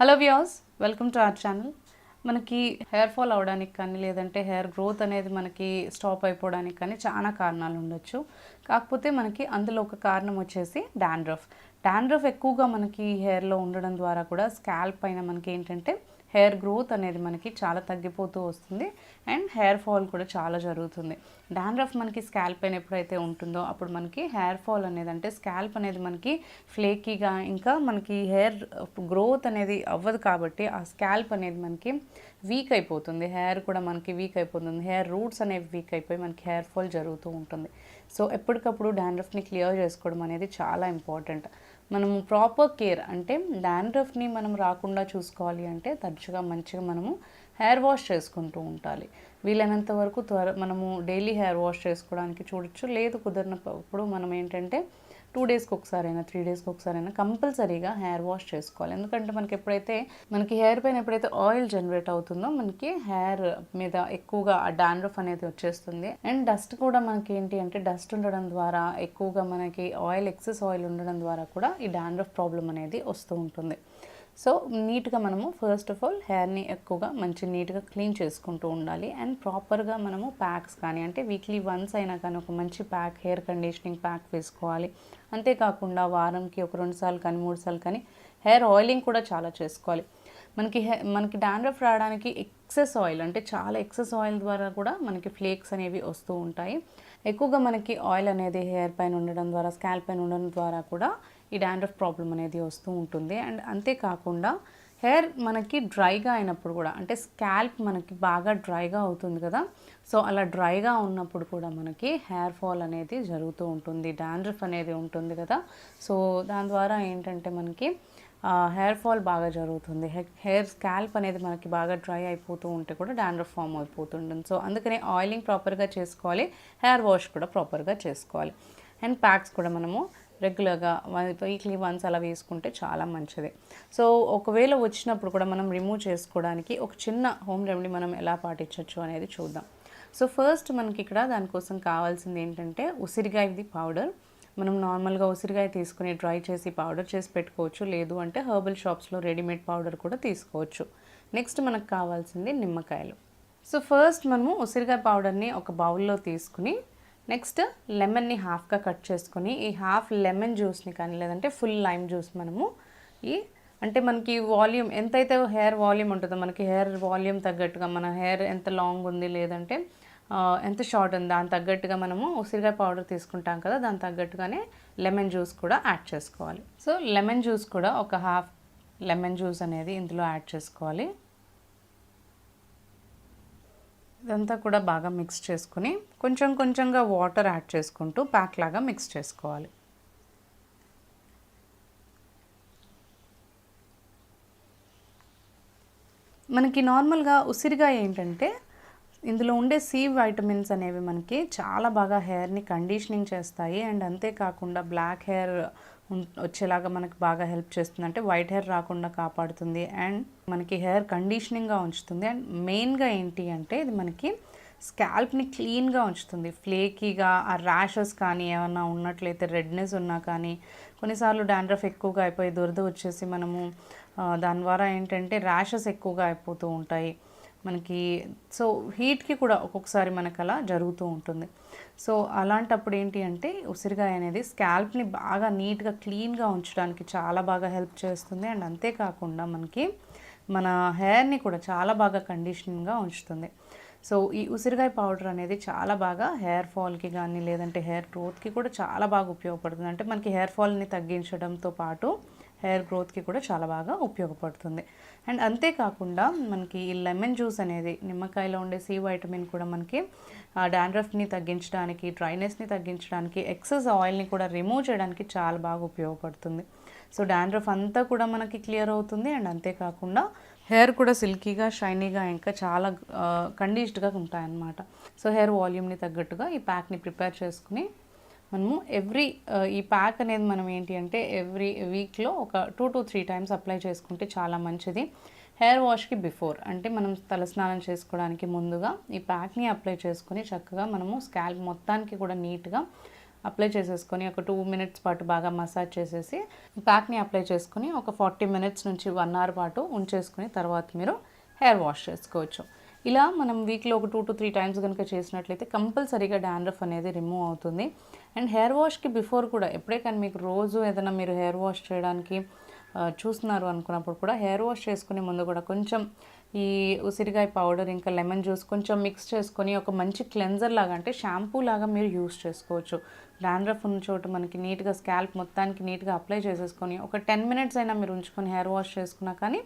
Hello views welcome to our channel. మనకి hair fall అవడానికి కానీ లేదంటే హెయిర్ గ్రోత్ అనేది మనకి స్టాప్ అయిపోవడానికి కానీ చాలా కారణాలు ఉండొచ్చు. కాకపోతే మనకి అందులో ఒక కారణం వచ్చేసి డాండ్రఫ్. డాండ్రఫ్ ఎక్కువగా మనకి హెయిర్లో ఉండడం ద్వారా కూడా స్కాల్ప్ పైన మనకి ఏంటంటే హెయిర్ గ్రోత్ అనేది మనకి చాలా తగ్గిపోతూ వస్తుంది. అండ్ హెయిర్ ఫాల్ కూడా చాలా జరుగుతుంది. డాండ్రఫ్ మనకి స్కాల్ప్ పైన ఎప్పుడైతే ఉంటుందో అప్పుడు మనకి హెయిర్ ఫాల్ అనేది అంటే స్కాల్ప్ అనేది మనకి ఫ్లేకీగా ఇంకా మనకి హెయిర్ గ్రోత్ అనేది అవ్వదు కాబట్టి ఆ స్కాల్ప్ అనేది మనకి వీక్ అయిపోతుంది. హెయిర్ కూడా మనకి వీక్ అయిపోతుంది. హెయిర్ రూట్స్ అనేవి వీక్ అయిపోయి మనకి హెయిర్ ఫాల్ జరుగుతూ ఉంటుంది. సో ఎప్పటికప్పుడు డాండ్రఫ్ని క్లియర్ చేసుకోవడం అనేది చాలా ఇంపార్టెంట్. మనము ప్రాపర్ కేర్ అంటే డాండ్రఫ్ని మనం రాకుండా చూసుకోవాలి అంటే తరచుగా మంచిగా మనము హెయిర్ వాష్ చేసుకుంటూ ఉండాలి. వీలైనంత వరకు త్వర మనము డైలీ హెయిర్ వాష్ చేసుకోవడానికి చూడొచ్చు. లేదు కుదిరినప్పుడు మనం ఏంటంటే టూ డేస్కి ఒకసారి అయినా త్రీ డేస్కి ఒకసారి అయినా కంపల్సరీగా హెయిర్ వాష్ చేసుకోవాలి. ఎందుకంటే మనకి ఎప్పుడైతే మనకి హెయిర్ పైన ఎప్పుడైతే ఆయిల్ జనరేట్ అవుతుందో మనకి హెయిర్ మీద ఎక్కువగా డాండ్రఫ్ అనేది వచ్చేస్తుంది. అండ్ డస్ట్ కూడా మనకి ఏంటి అంటే డస్ట్ ఉండడం ద్వారా ఎక్కువగా మనకి ఆయిల్ ఎక్సెస్ ఆయిల్ ఉండడం ద్వారా కూడా ఈ డాండ్రఫ్ ప్రాబ్లం అనేది వస్తూ ఉంటుంది. సో నీట్గా మనము ఫస్ట్ ఆఫ్ ఆల్ హెయిర్ని ఎక్కువగా మంచి నీట్గా క్లీన్ చేసుకుంటూ ఉండాలి. అండ్ ప్రాపర్గా మనము ప్యాక్స్ కానీ అంటే వీక్లీ వన్స్ అయినా కానీ ఒక మంచి ప్యాక్ హెయిర్ కండిషనింగ్ ప్యాక్ వేసుకోవాలి. అంతేకాకుండా వారంకి ఒక రెండు సార్లు కానీ మూడు సార్లు కానీ హెయిర్ ఆయిలింగ్ కూడా చాలా చేసుకోవాలి. మనకి హె మనకి డాండ్రఫ్ రావడానికి ఎక్సెస్ ఆయిల్ అంటే చాలా ఎక్సెస్ ఆయిల్ ద్వారా కూడా మనకి ఫ్లేక్స్ అనేవి వస్తూ ఉంటాయి. ఎక్కువగా మనకి ఆయిల్ అనేది హెయిర్ పైన ఉండడం ద్వారా స్కాల్ప్ పైన ఉండడం ద్వారా కూడా ఈ డాండ్రఫ్ ప్రాబ్లం అనేది వస్తూ ఉంటుంది. అండ్ అంతేకాకుండా హెయిర్ మనకి డ్రైగా అయినప్పుడు కూడా అంటే స్కాల్ప్ మనకి బాగా డ్రైగా అవుతుంది కదా. సో అలా డ్రైగా ఉన్నప్పుడు కూడా మనకి హెయిర్ ఫాల్ అనేది జరుగుతూ ఉంటుంది. డాండ్రఫ్ అనేది ఉంటుంది కదా. సో దాని ద్వారా ఏంటంటే మనకి హెయిర్ ఫాల్ బాగా జరుగుతుంది. హెయిర్ స్కాల్ప్ అనేది మనకి బాగా డ్రై అయిపోతూ ఉంటే కూడా డాండ్రఫ్ ఫామ్ అయిపోతుంటుంది. సో అందుకనే ఆయిలింగ్ ప్రాపర్గా చేసుకోవాలి. హెయిర్ వాష్ కూడా ప్రాపర్గా చేసుకోవాలి. అండ్ ప్యాక్స్ కూడా మనము రెగ్యులర్గా వీక్లీ వన్స్ అలా వేసుకుంటే చాలా మంచిది. సో ఒకవేళ వచ్చినప్పుడు కూడా మనం రిమూవ్ చేసుకోవడానికి ఒక చిన్న హోమ్ రెమెడీ మనం ఎలా పాటించవచ్చు అనేది చూద్దాం. సో ఫస్ట్ మనకి ఇక్కడ దానికోసం కావాల్సింది ఏంటంటే ఉసిరికాయది పౌడర్. మనం నార్మల్గా ఉసిరికాయ తీసుకుని డ్రై చేసి పౌడర్ చేసి పెట్టుకోవచ్చు. లేదు అంటే హర్బల్ షాప్స్లో రెడీమేడ్ పౌడర్ కూడా తీసుకోవచ్చు. నెక్స్ట్ మనకు కావాల్సింది నిమ్మకాయలు. సో ఫస్ట్ మనము ఉసిరికాయ పౌడర్ని ఒక బౌల్లో తీసుకుని నెక్స్ట్ లెమన్ని హాఫ్గా కట్ చేసుకొని ఈ హాఫ్ లెమన్ జ్యూస్ని కానీ లేదంటే ఫుల్ లైమ్ జ్యూస్ మనము ఈ అంటే మనకి వాల్యూమ్ ఎంతైతే హెయిర్ వాల్యూమ్ ఉంటుందో మనకి హెయిర్ వాల్యూమ్ తగ్గట్టుగా మన హెయిర్ ఎంత లాంగ్ ఉంది లేదంటే ఎంత షార్ట్ ఉంది దాని తగ్గట్టుగా మనము ఉసిరికాయ పౌడర్ తీసుకుంటాం కదా దాని తగ్గట్టుగానే లెమన్ జ్యూస్ కూడా యాడ్ చేసుకోవాలి. సో లెమన్ జ్యూస్ కూడా ఒక హాఫ్ లెమన్ జ్యూస్ అనేది ఇందులో యాడ్ చేసుకోవాలి. ఇదంతా కూడా బాగా మిక్స్ చేసుకుని కొంచెం కొంచెంగా వాటర్ యాడ్ చేసుకుంటూ ప్యాక్ లాగా మిక్స్ చేసుకోవాలి. మనకి నార్మల్గా ఉసిరిగా ఏంటంటే ఇందులో ఉండే సి వైటమిన్స్ అనేవి మనకి చాలా బాగా హెయిర్ని కండిషనింగ్ చేస్తాయి. అండ్ అంతేకాకుండా బ్లాక్ హెయిర్ వచ్చేలాగా మనకి బాగా హెల్ప్ చేస్తుంది అంటే వైట్ హెయిర్ రాకుండా కాపాడుతుంది అండ్ మనకి హెయిర్ కండిషనింగ్గా ఉంచుతుంది అండ్ మెయిన్గా ఏంటి అంటే ఇది మనకి స్కాల్ప్ని క్లీన్గా ఉంచుతుంది. ఫ్లేకీగా ఆ ర్యాషెస్ కానీ ఏమన్నా ఉన్నట్లయితే రెడ్నెస్ ఉన్నా కానీ కొన్నిసార్లు డాండ్రఫ్ ఎక్కువగా అయిపోయి దురద వచ్చేసి మనము దాని ద్వారా ఏంటంటే ర్యాషెస్ ఎక్కువగా అయిపోతూ ఉంటాయి. మనకి సో హీట్కి కూడా ఒక్కొక్కసారి మనకు అలా జరుగుతూ ఉంటుంది. సో అలాంటప్పుడు ఏంటి అంటే ఉసిరికాయ అనేది స్కాల్ప్ని బాగా నీట్గా క్లీన్గా ఉంచడానికి చాలా బాగా హెల్ప్ చేస్తుంది. అండ్ అంతేకాకుండా మనకి మన హెయిర్ని కూడా చాలా బాగా కండిషనింగ్గా ఉంచుతుంది. సో ఈ ఉసిరికాయ పౌడర్ అనేది చాలా బాగా హెయిర్ ఫాల్కి కానీ లేదంటే హెయిర్ గ్రోత్కి కూడా చాలా బాగా ఉపయోగపడుతుంది. అంటే మనకి హెయిర్ ఫాల్ని తగ్గించడంతో పాటు హెయిర్ గ్రోత్కి కూడా చాలా బాగా ఉపయోగపడుతుంది. అండ్ అంతేకాకుండా మనకి ఈ లెమన్ జ్యూస్ అనేది నిమ్మకాయలో ఉండే సి వైటమిన్ కూడా మనకి డాండ్రఫ్ని తగ్గించడానికి డ్రైనెస్ని తగ్గించడానికి ఎక్సెస్ ఆయిల్ని కూడా రిమూవ్ చేయడానికి చాలా బాగా ఉపయోగపడుతుంది. సో డాండ్రఫ్ అంతా కూడా మనకి క్లియర్ అవుతుంది. అండ్ అంతేకాకుండా హెయిర్ కూడా సిల్కీగా షైనీగా ఇంకా చాలా కండిష్డ్గా ఉంటాయన్నమాట. సో హెయిర్ వాల్యూమ్ని తగ్గట్టుగా ఈ ప్యాక్ని ప్రిపేర్ చేసుకుని మనము ఎవ్రీ uh, ఈ ప్యాక్ అనేది మనం ఏంటి అంటే ఎవ్రీ వీక్లో ఒక two to three times apply చేసుకుంటే చాలా మంచిది. హెయిర్ వాష్కి బిఫోర్ అంటే మనం తలస్నానం చేసుకోవడానికి ముందుగా ఈ ప్యాక్ని అప్లై చేసుకుని చక్కగా మనము స్కాల్ప్ మొత్తానికి కూడా నీట్గా అప్లై చేసేసుకొని ఒక టూ మినిట్స్ పాటు బాగా మసాజ్ చేసేసి ప్యాక్ని అప్లై చేసుకొని ఒక ఫార్టీ మినిట్స్ నుంచి వన్ అవర్ పాటు ఉంచేసుకుని తర్వాత మీరు హెయిర్ వాష్ చేసుకోవచ్చు. ఇలా మనం వీక్లో ఒక టూ టు త్రీ టైమ్స్ కనుక చేసినట్లయితే కంపల్సరీగా డాండ్రఫ్ అనేది రిమూవ్ అవుతుంది. అండ్ హెయిర్ వాష్కి బిఫోర్ కూడా ఎప్పుడే కానీ మీకు రోజు ఏదైనా మీరు హెయిర్ వాష్ చేయడానికి చూస్తున్నారు అనుకున్నప్పుడు కూడా హెయిర్ వాష్ చేసుకునే ముందు కూడా కొంచెం ఈ ఉసిరికాయ పౌడర్ ఇంకా లెమన్ జ్యూస్ కొంచెం మిక్స్ చేసుకొని ఒక మంచి క్లెన్జర్ లాగా అంటే షాంపూ లాగా మీరు యూస్ చేసుకోవచ్చు. డాండ్రఫ్ ఉన్న చోట మనకి నీట్గా స్కాల్ప్ మొత్తానికి నీట్గా అప్లై చేసేసుకొని ఒక టెన్ మినిట్స్ అయినా మీరు ఉంచుకొని హెయిర్ వాష్ చేసుకున్నా కానీ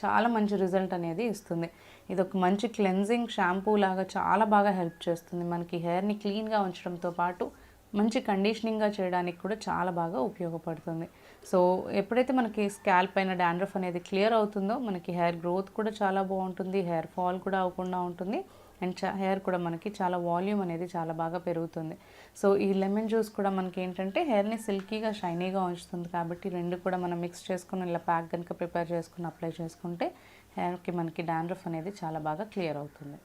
చాలా మంచి రిజల్ట్ అనేది ఇస్తుంది. ఇది ఒక మంచి క్లెన్జింగ్ షాంపూ లాగా చాలా బాగా హెల్ప్ చేస్తుంది. మనకి హెయిర్ని క్లీన్గా ఉంచడంతో పాటు మంచి కండిషనింగ్గా చేయడానికి కూడా చాలా బాగా ఉపయోగపడుతుంది. సో ఎప్పుడైతే మనకి స్కాల్ప్ పైన డాండ్రఫ్ అనేది క్లియర్ అవుతుందో మనకి హెయిర్ గ్రోత్ కూడా చాలా బాగుంటుంది హెయిర్ ఫాల్ కూడా అవ్వకుండా ఉంటుంది అండ్ హెయిర్ కూడా మనకి చాలా వాల్యూమ్ అనేది చాలా బాగా పెరుగుతుంది. సో ఈ లెమన్ జ్యూస్ కూడా మనకి ఏంటంటే హెయిర్ని సిల్కీగా షైనీగా ఉంచుతుంది కాబట్టి రెండు కూడా మనం మిక్స్ చేసుకుని ఇలా ప్యాక్ కనుక ప్రిపేర్ చేసుకుని అప్లై చేసుకుంటే హెయిర్కి మనకి డాండ్రఫ్ అనేది చాలా బాగా క్లియర్ అవుతుంది.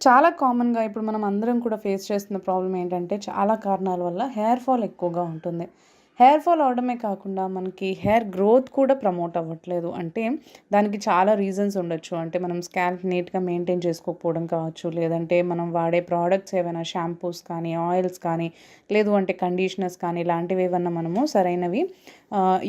చాలా కామన్గా ఇప్పుడు మనం అందరం కూడా ఫేస్ చేస్తున్న ప్రాబ్లం ఏంటంటే చాలా కారణాల వల్ల హెయిర్ ఫాల్ ఎక్కువగా ఉంటుంది. హెయిర్ ఫాల్ అవడమే కాకుండా మనకి హెయిర్ గ్రోత్ కూడా ప్రమోట్ అవ్వట్లేదు. అంటే దానికి చాలా రీజన్స్ ఉండొచ్చు. అంటే మనం స్కాల్ప్ నీట్గా మెయింటైన్ చేసుకోకపోవడం కావచ్చు. లేదంటే మనం వాడే ప్రోడక్ట్స్ ఏవైనా షాంపూస్ కానీ ఆయిల్స్ కానీ లేదు అంటే కండిషనర్స్ కానీ ఇలాంటివి ఏమన్నా మనము సరైనవి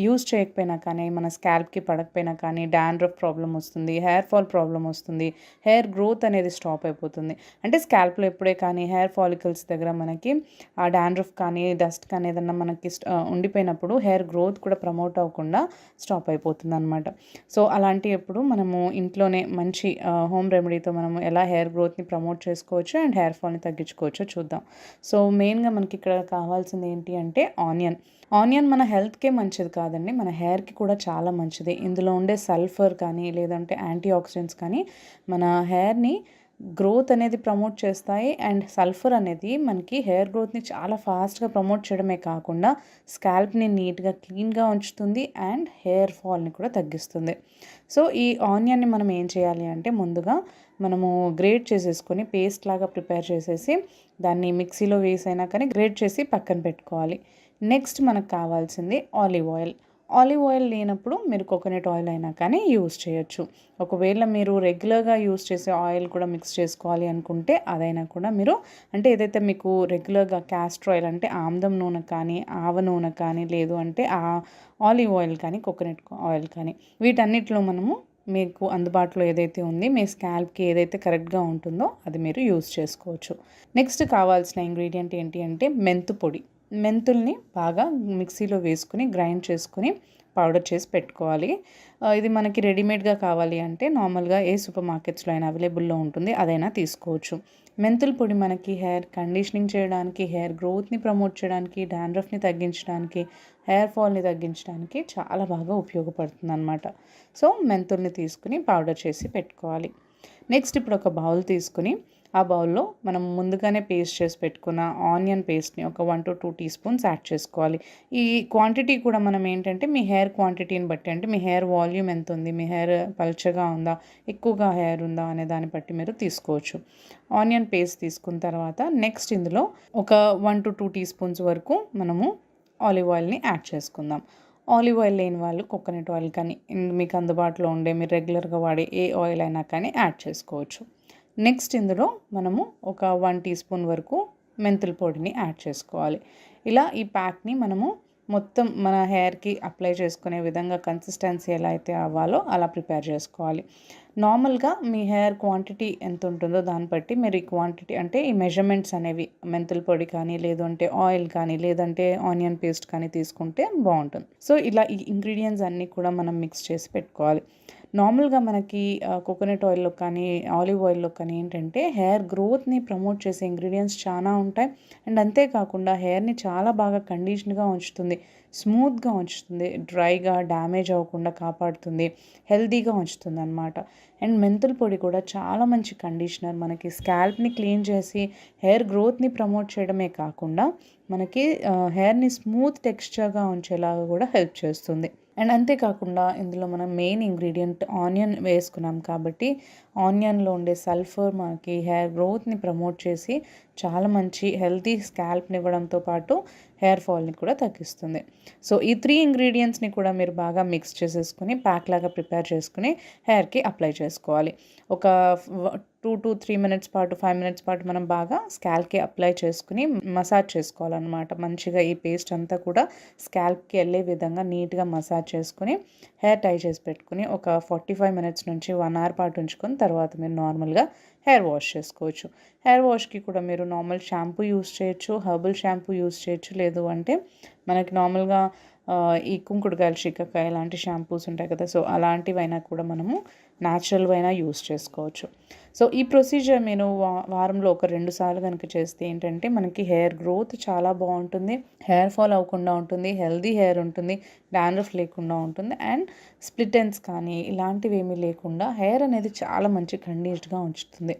యూజ్ చేయకపోయినా కానీ మన స్కాల్ప్కి పడకపోయినా కానీ డాండ్రఫ్ ప్రాబ్లం వస్తుంది హెయిర్ ఫాల్ ప్రాబ్లం వస్తుంది హెయిర్ గ్రోత్ అనేది స్టాప్ అయిపోతుంది. అంటే స్కాల్ప్లో ఎప్పుడే కానీ హెయిర్ ఫాలికల్స్ దగ్గర మనకి ఆ డాండ్రఫ్ కానీ డస్ట్ కానీ ఏదన్నా మనకి ఉండిపోయినప్పుడు హెయిర్ గ్రోత్ కూడా ప్రమోట్ అవ్వకుండా స్టాప్ అయిపోతుంది అనమాట సో అలాంటి ఎప్పుడు మనము ఇంట్లోనే మంచి హోమ్ రెమెడీతో మనము ఎలా హెయిర్ గ్రోత్ని ప్రమోట్ చేసుకోవచ్చు అండ్ హెయిర్ ఫాల్ని తగ్గించుకోవచ్చో చూద్దాం. సో మెయిన్గా మనకి ఇక్కడ కావాల్సింది ఏంటి అంటే ఆనియన్. ఆనియన్ మన హెల్త్కే మంచిది కాదండి. మన హెయిర్కి కూడా చాలా మంచిది. ఇందులో ఉండే సల్ఫర్ కానీ లేదంటే యాంటీ ఆక్సిడెంట్స్ కానీ మన హెయిర్ని గ్రోత్ అనేది ప్రమోట్ చేస్తాయి. అండ్ సల్ఫర్ అనేది మనకి హెయిర్ గ్రోత్ని చాలా ఫాస్ట్గా ప్రమోట్ చేయడమే కాకుండా స్కాల్ప్ని నీట్గా క్లీన్గా ఉంచుతుంది అండ్ హెయిర్ ఫాల్ని కూడా తగ్గిస్తుంది. సో ఈ ఆనియన్ని మనం ఏం చేయాలి అంటే ముందుగా మనము గ్రేట్ చేసేసుకొని పేస్ట్ లాగా ప్రిపేర్ చేసేసి దాన్ని మిక్సీలో వేసైనా కానీ గ్రేట్ చేసి పక్కన పెట్టుకోవాలి. నెక్స్ట్ మనకు కావాల్సింది ఆలివ్ ఆయిల్ ఆలివ్ ఆయిల్ లేనప్పుడు మీరు కోకోనట్ ఆయిల్ అయినా కానీ యూస్ చేయొచ్చు. ఒకవేళ మీరు రెగ్యులర్గా యూస్ చేసే ఆయిల్ కూడా మిక్స్ చేసుకోవాలి అనుకుంటే అదైనా కూడా మీరు అంటే ఏదైతే మీకు రెగ్యులర్గా క్యాస్టర్ ఆయిల్ అంటే ఆమ్దం నూనె కానీ ఆవ నూనె కానీ లేదు అంటే ఆ ఆలివ్ ఆయిల్ కానీ కోకోనట్ ఆయిల్ కానీ వీటన్నిటిలో మనము మీకు అందుబాటులో ఏదైతే ఉంది మీ స్కాల్ప్కి ఏదైతే కరెక్ట్గా ఉంటుందో అది మీరు యూస్ చేసుకోవచ్చు. నెక్స్ట్ కావాల్సిన ఇంగ్రీడియంట్ ఏంటి అంటే మెంతు పొడి. మెంతుల్ని బాగా మిక్సీలో వేసుకుని గ్రైండ్ చేసుకుని పౌడర్ చేసి పెట్టుకోవాలి. ఇది మనకి రెడీమేడ్గా కావాలి అంటే నార్మల్గా ఏ సూపర్ మార్కెట్స్లో అయినా అవైలబుల్లో ఉంటుంది అదైనా తీసుకోవచ్చు. మెంతుల పొడి మనకి హెయిర్ కండిషనింగ్ చేయడానికి హెయిర్ గ్రోత్ని ప్రమోట్ చేయడానికి డాండ్రఫ్ని తగ్గించడానికి హెయిర్ ఫాల్ని తగ్గించడానికి చాలా బాగా ఉపయోగపడుతుంది అనమాట సో మెంతుల్ని తీసుకుని పౌడర్ చేసి పెట్టుకోవాలి. నెక్స్ట్ ఇప్పుడు ఒక బౌల్ తీసుకుని ఆ బౌల్లో మనం ముందుగానే పేస్ట్ చేసి పెట్టుకున్న ఆనియన్ పేస్ట్ని ఒక one to two teaspoons add చేసుకోవాలి. ఈ క్వాంటిటీ కూడా మనం ఏంటంటే మీ హెయిర్ క్వాంటిటీని బట్టి అంటే మీ హెయిర్ వాల్యూమ్ ఎంత ఉంది మీ హెయిర్ పల్చగా ఉందా ఎక్కువగా హెయిర్ ఉందా అనే దాన్ని బట్టి మీరు తీసుకోవచ్చు. ఆనియన్ పేస్ట్ తీసుకున్న తర్వాత నెక్స్ట్ ఇందులో ఒక one to two teaspoons వరకు మనము ఆలివ్ ఆయిల్ని యాడ్ చేసుకుందాం. ఆలివ్ ఆయిల్ లేని వాళ్ళు కోకోనట్ ఆయిల్ కానీ మీకు అందుబాటులో ఉండే మీరు రెగ్యులర్గా వాడే ఏ ఆయిల్ అయినా కానీ యాడ్ చేసుకోవచ్చు. నెక్స్ట్ ఇందులో మనము ఒక వన్ టీ స్పూన్ వరకు మెంతుల పొడిని యాడ్ చేసుకోవాలి. ఇలా ఈ ప్యాక్ని మనము మొత్తం మన హెయిర్కి అప్లై చేసుకునే విధంగా కన్సిస్టెన్సీ ఎలా అయితే అవ్వాలో అలా ప్రిపేర్ చేసుకోవాలి. నార్మల్గా మీ హెయిర్ క్వాంటిటీ ఎంత ఉంటుందో దాన్ని బట్టి మీరు ఈ క్వాంటిటీ అంటే ఈ మెజర్మెంట్స్ అనేవి మెంతుల పొడి కానీ లేదంటే ఆయిల్ కానీ లేదంటే ఆనియన్ పేస్ట్ కానీ తీసుకుంటే బాగుంటుంది. సో ఇలా ఈ ఇంగ్రీడియంట్స్ అన్నీ కూడా మనం మిక్స్ చేసి పెట్టుకోవాలి. నార్మల్గా మనకి కోకోనట్ ఆయిల్లో కానీ ఆలివ్ ఆయిల్లో కానీ ఏంటంటే హెయిర్ గ్రోత్ని ప్రమోట్ చేసే ఇంగ్రీడియంట్స్ చాలా ఉంటాయి. అండ్ అంతేకాకుండా హెయిర్ని చాలా బాగా కండిషన్గా ఉంచుతుంది. స్మూత్గా ఉంచుతుంది. డ్రైగా డ్యామేజ్ అవ్వకుండా కాపాడుతుంది. హెల్తీగా ఉంచుతుంది అనమాట అండ్ మెంతుల పొడి కూడా చాలా మంచి కండిషనర్. మనకి స్కాల్ప్ని క్లీన్ చేసి హెయిర్ గ్రోత్ని ప్రమోట్ చేయడమే కాకుండా మనకి హెయిర్ని స్మూత్ టెక్స్చర్గా ఉంచేలాగా కూడా హెల్ప్ చేస్తుంది. అండ్ అంతేకాకుండా ఇందులో మనం మెయిన్ ఇంగ్రీడియంట్ ఆనియన్ వేసుకున్నాం కాబట్టి ఆనియన్లో ఉండే సల్ఫర్ మనకి హెయిర్ గ్రోత్ని ప్రమోట్ చేసి చాలా మంచి హెల్తీ స్కాల్ప్ని ఇవ్వడంతో పాటు హెయిర్ ఫాల్ని కూడా తగ్గిస్తుంది. సో ఈ త్రీ ఇంగ్రీడియంట్స్ని కూడా మీరు బాగా మిక్స్ చేసేసుకుని ప్యాక్ లాగా ప్రిపేర్ చేసుకుని హెయిర్కి అప్లై చేసుకోవాలి. ఒక టూ టు త్రీ మినిట్స్ పాటు ఫైవ్ మినిట్స్ పాటు మనం బాగా స్కాల్ప్కి అప్లై చేసుకుని మసాజ్ చేసుకోవాలన్నమాట. మంచిగా ఈ పేస్ట్ అంతా కూడా స్కాల్ప్కి వెళ్ళే విధంగా నీట్గా మసాజ్ చేసుకుని హెయిర్ టై చేసి పెట్టుకుని ఒక ఫార్టీ ఫైవ్ మినిట్స్ నుంచి వన్ అవర్ పాటు ఉంచుకొని తర్వాత మీరు నార్మల్గా హెయిర్ వాష్ చేసుకోవచ్చు. హెయిర్ వాష్కి కూడా మీరు నార్మల్ షాంపూ యూస్ చేయొచ్చు హర్బల్ షాంపూ యూస్ చేయొచ్చు. లేదు అంటే మనకి నార్మల్గా ఈ కుంకుడుకాయలు చిక్కకాయ లాంటి షాంపూస్ ఉంటాయి కదా సో అలాంటివైనా కూడా మనము న్యాచురల్ అయినా యూస్ చేసుకోవచ్చు. సో ఈ ప్రొసీజర్ నేను వా వారంలో ఒక రెండు సార్లు కనుక చేస్తే ఏంటంటే మనకి హెయిర్ గ్రోత్ చాలా బాగుంటుంది హెయిర్ ఫాల్ అవ్వకుండా ఉంటుంది హెల్దీ హెయిర్ ఉంటుంది డాండ్రఫ్ లేకుండా ఉంటుంది అండ్ స్ప్లిట్ ఎండ్స్ కానీ ఇలాంటివి ఏమీ లేకుండా హెయిర్ అనేది చాలా మంచి కండిషన్గా ఉంచుతుంది.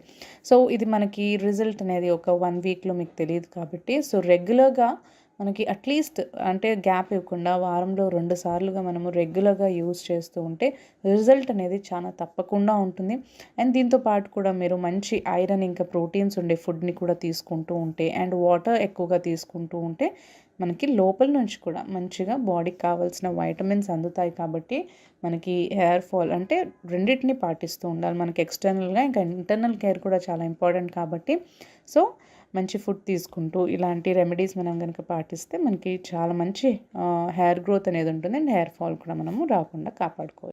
సో ఇది మనకి రిజల్ట్ అనేది ఒక వన్ వీక్లో మీకు తెలియదు కాబట్టి సో రెగ్యులర్గా మనకి అట్లీస్ట్ అంటే గ్యాప్ ఇవ్వకుండా వారంలో రెండు సార్లుగా మనము రెగ్యులర్గా యూజ్ చేస్తూ ఉంటే రిజల్ట్ అనేది చాలా తప్పకుండా ఉంటుంది. అండ్ దీంతో పాటు కూడా మీరు మంచి ఐరన్ ఇంకా ప్రోటీన్స్ ఉండే ఫుడ్ని కూడా తీసుకుంటూ ఉంటే అండ్ వాటర్ ఎక్కువగా తీసుకుంటూ ఉంటే మనకి లోపల నుంచి కూడా మంచిగా బాడీకి కావాల్సిన వైటమిన్స్ అందుతాయి కాబట్టి మనకి హెయిర్ ఫాల్ అంటే రెండింటిని పాటిస్తూ ఉండాలి. మనకి ఎక్స్టర్నల్గా ఇంకా ఇంటర్నల్ కేర్ కూడా చాలా ఇంపార్టెంట్ కాబట్టి. సో మంచి ఫుడ్ తీసుకుంటూ ఇలాంటి రెమెడీస్ మనం కనుక పాటిస్తే మనకి చాలా మంచి హెయిర్ గ్రోత్ అనేది ఉంటుంది అండ్ హెయిర్ ఫాల్ కూడా మనము రాకుండా కాపాడుకోవచ్చు.